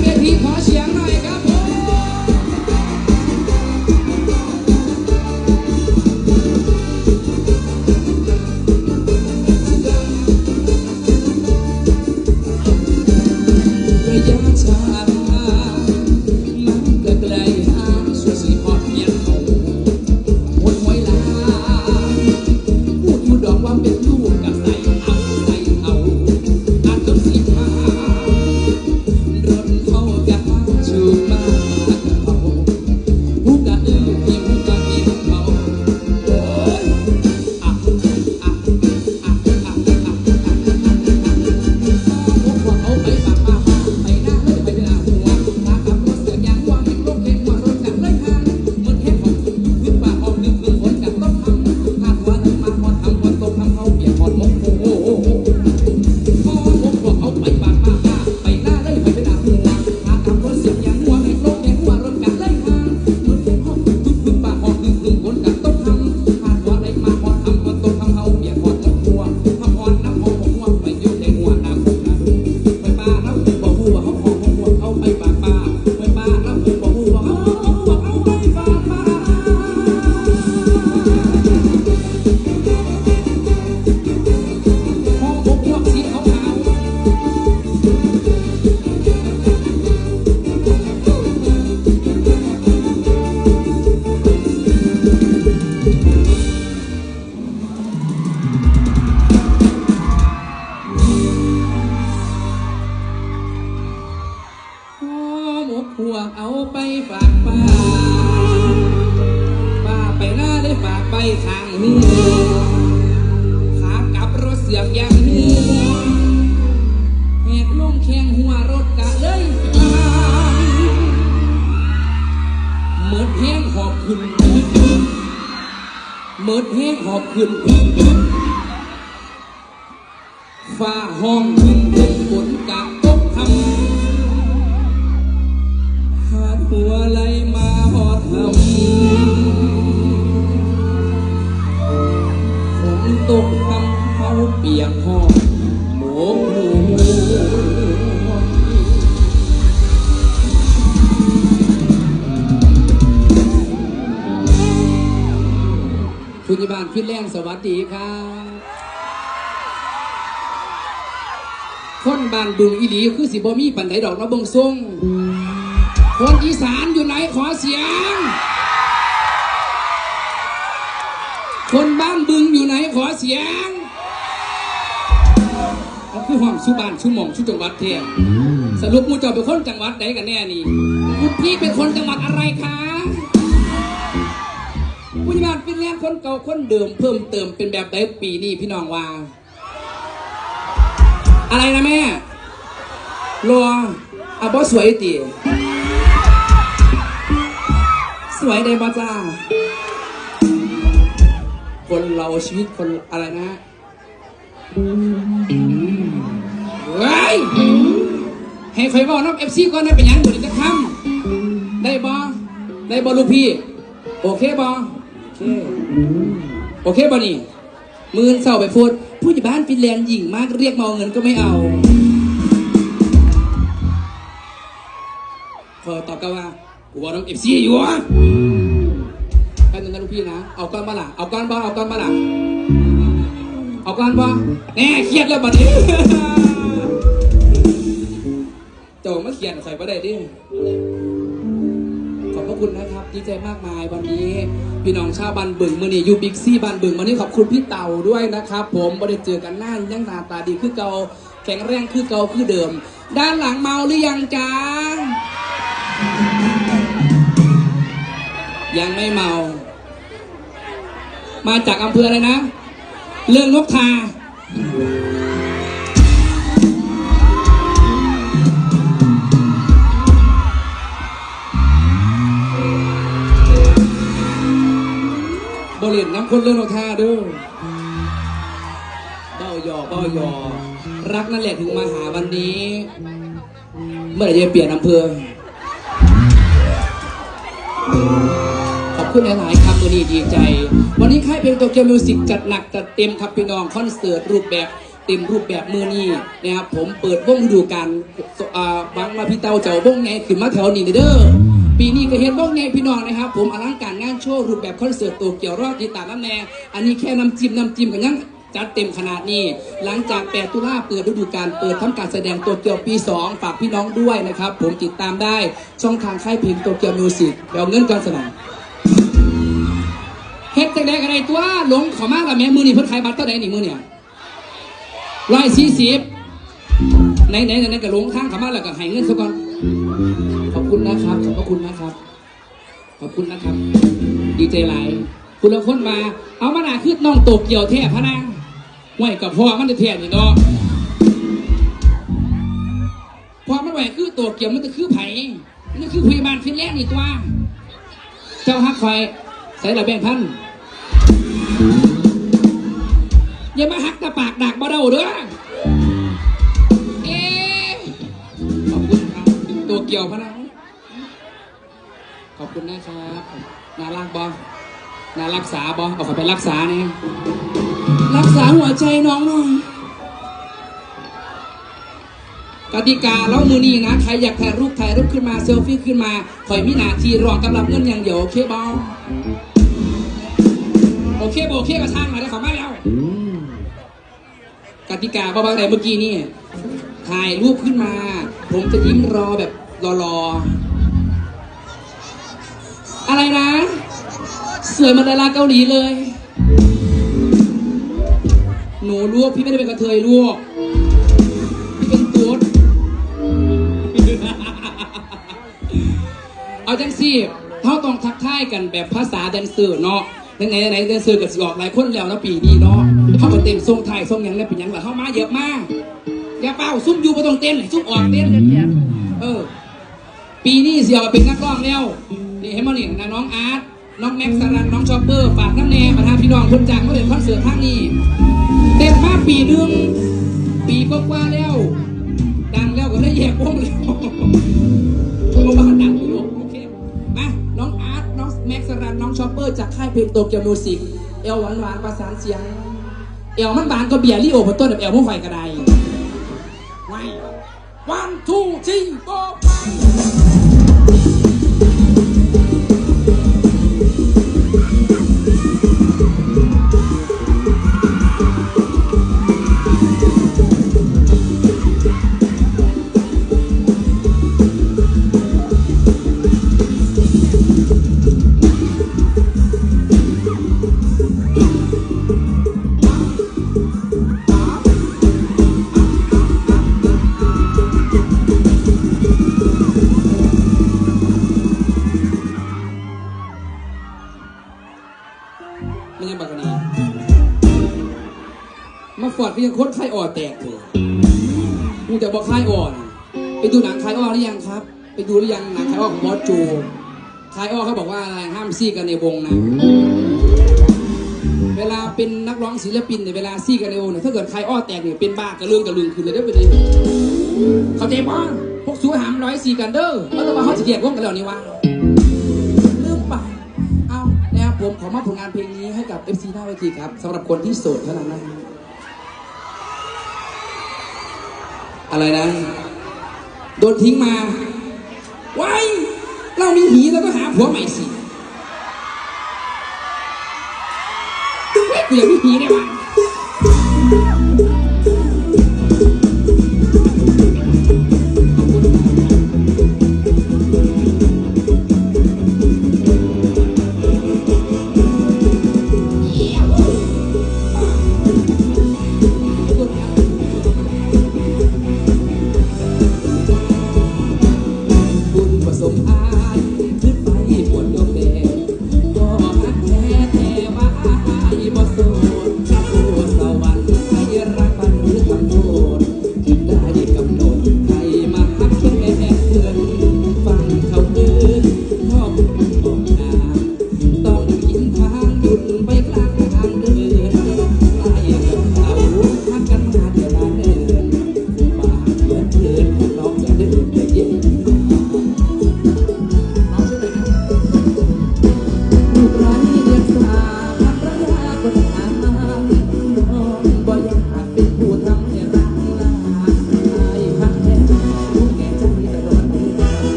เวทีขอเสียงหน่อยครับ แห้งหอบขึ้นฝ้าห้องขึ้นถึงฝนกะตกทำหาดหัวไหลมาหอดทำฝนตกทำเขาเปียกหอบ คุณยบาลพิษแรงสวัสดีครับคนบ้านบึงอีหลีคือสิบ่มีปันไดดอกนะเบิ่งทรงคนอีสานอยู่ไหนขอเสียง คนบ้านบึงอยู่ไหนขอเสียงเอาคือห้องสุบ้านชุหมองชุจังหวัดเทียสรุปมูเจอเป็นคนจังหวัดใดกันแน่นี่คุณพี่เป็นคนจังหวัดอะไรคะผู้ใหญ่ บ้านเป็นแรงคนเก่าคนเดิมเพิ่มเติมเป็นแบบใดปีนี้พี่น้องว่า อะไรนะแม่รออะบอสวยติสวยได้บอจ้า คนเราชีวิตคนอะไรนะเฮ้ยให้คอยบอกน้องเอฟซีก่อนนะเป็นยังบุญจะทำได้บอได้บอลูกพี่ โอเคบอ เค โอเคบอนี่มือเศร้าไปพูด ผู้ใหญ่บ้านฟินแลนด์หญิงมากเรียกมาเอาเงินก็ไม่เอาพอตอบกลับว่ากูบอกน้องเอฟซีอยู่วะแป๊บนึงนะลูกพี่นะ เอาก้อนบ้าล่ะเอาก้อนบ้าเอาก้อนบ้าล่ะเอาก้อนบ้าแน่เครียดแล้วบัดนี้เจ้ามาเขียนใส่ประเด็ดิ ระคุณนะครับ ดีใจมากมายวันนี้พี่น้องชาวบันบึงมือนี่ยูบิ๊กซี่บันบึงวันนี้ขอบคุณพี่เต่าด้วยนะครับ ผมไม่ได้เจอกันนานยังหน้าตาดีคือเก่าแข็งแรงคือเก่าคือเดิม ด้านหลังเมาหรือยังจ้ายังไม่เมา มาจากอำเภออะไรนะ เรื่องนกทา บริเวณน้ำคนเรื่องเราท่าเด้อเบ้าหยอกเบ้าหยอกรักนั่นแหละถึงมาหาวันนี้ เมื่อไหร่จะเปลี่ยนอำเภอ ขอบคุณหลายๆครับวันนี้ดีใจ วันนี้ค่ายเพลงโตเกียวมิวสิกจัดหนักจัดเต็มครับพี่น้องคอนเสิร์ตรูปแบบเต็มรูปแบบมือนี้นะครับผมเปิดวงดูกาลอ่าบังมาพี่เตาเจ้าวงไงขึ้นมาแถวนี้เด้อ ปีนี้ก็เห็นวงไงพี่น้องนะครับ ผมอลังการงานโชว์รูปแบบคอนเสิร์ตโตเกียวรอดติดตามน้ำแน่อันนี้แค่น้ำจิ้มน้ำจิ้มกันยังจัดเต็มขนาดนี้ หลังจาก 8 ตุลาเปิดฤดูกาลเปิดทำการแสดงตัวเกียวปี 2 ฝากพี่น้องด้วยนะครับ ผมติดตามได้ช่องทางค่ายเพลงตัวเกียวมิวสิกไปเอาเงินก่อนสนองเฮ็ดจังไดกันไดตัวหลงขอมากละแม่มือนี่เพิ่นขายบัตรเท่าไหร่นี่มือเนี่ยร้อยสี่สิบไหนไหนไหนก็หลงทางขอมากแล้วก็ให้เงินซะก่อน ขอบคุณนะครับ ขอบพระคุณนะครับ ขอบคุณนะครับ ดีใจหลคุณละคนมา เอามาหนาขึ้นน้องโตเกียวแท้พะนางห่วยกับพ่อมันจะแท้นี่เนาะพอมันไหวคือโตเกียวมันจะคือไผ่มันจะคือพยาบาลฟินแลนด์นี่ตัว เจ้าฮักไฟใส่ละแบ่งพันอย่ามาหักตะปากดักบ่เด้าเด้อ กียวพะนางขอบคุณนะครับนารักบอนารักษาบอเอาเขาไปรักษาเนี่ยรักษาหัวใจน้องหน่อยกติกาแล้วมือนี้นะ ใครอยากถ่ายรูปถ่ายรูปขึ้นมาเซลฟี่ขึ้นมาคอยมีหนาทีรอกำลับเงินอย่างเดียวโอเคบอโอเคบอโอเคก็ช่างมาได้ขอไม่แล้วกติกาบ้างไหนเมื่อกี้นี่ถ่ายรูปขึ้นมา ผมจะยิ้มรอแบบ รอๆอะไรนะ สวยเหมาดาราเกาหลีเลย หนูลวกพี่ไม่ได้เป็นกระเทยลวกพี่เป็นตุ๊ดเอาจังซี่เขาต้องทักทายกันแบบภาษาแดนเซอร์เนาะยังไงไหนแดนเซอร์กับสิออกหลายคนแล้วนะปีนี้เนาะเขามาเต็มทรงไทยทรงหยังเนี่ยเป็นหยังล่ะเขามาเยอะมากอย่าเป้าซุ่มอยู่บ่ต้องเต้นซุ่มออกเต้นเออ ปีนี้เสียมาเป็นนักร้องแล้วนี่เห็นมั้ยนี่นะน้องอาร์ตน้องแม็กซ์สรันน้องชอปเปอร์ฝากน้ำแน่ประธานพี่น้องคนจังมาเล่นคอนเสิร์ตทางนี้เต็มมาปีหนึงปีกว่าๆแล้ว ดังแล้วก็ได้แยกวงเลยเพราะว่าดังอยู่โอเคมาน้องอาร์ตน้องแม็กซ์สรันน้องชอปเปอร์จากค่ายเพลงโตเกียวมิวสิกเอลหวานหวานๆประสานเสียงเอลมันบานก็เบียร์ลิโอพต้นแบบเอลพวกไฟกระไดไว้ one two three four five แตกเลยมึงจะบอกไข้อ่อน ไปดูหนังไข้อ่อหรือยังครับ ไปดูหรือยังหนังไข้อ่อของบอสโจไข้อ่อเขาบอกว่าอะไรห้ามซี่กันในวงนะ เวลาเป็นนักร้องศิลปินเนี่ยเวลาซี่กันในวงเนี่ยถ้าเกิดไข้อ่อแตกเนี่ยเป็นบ้ากระเรื่องกระลึงขึ้นเลยได้อไปดิเขาใจบ้าพวกสู้หามร้อยสี่กันเด้อเพราะว่าเขาจะแยกวงกันแล้วนี่วะลืมไปเอานะครับผมขอมอบผลงานเพลงนี้ให้กับ FC หน้าเวทีครับสำหรับคนที่โสดเท่านั้นนะ อะไรนะ โดนทิ้งมา ไว้เรามีหีแล้วก็หาผัวใหม่สิเว้ยกูอยากมีหีได้ปะบุ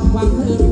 อบความเพลิดเพลิน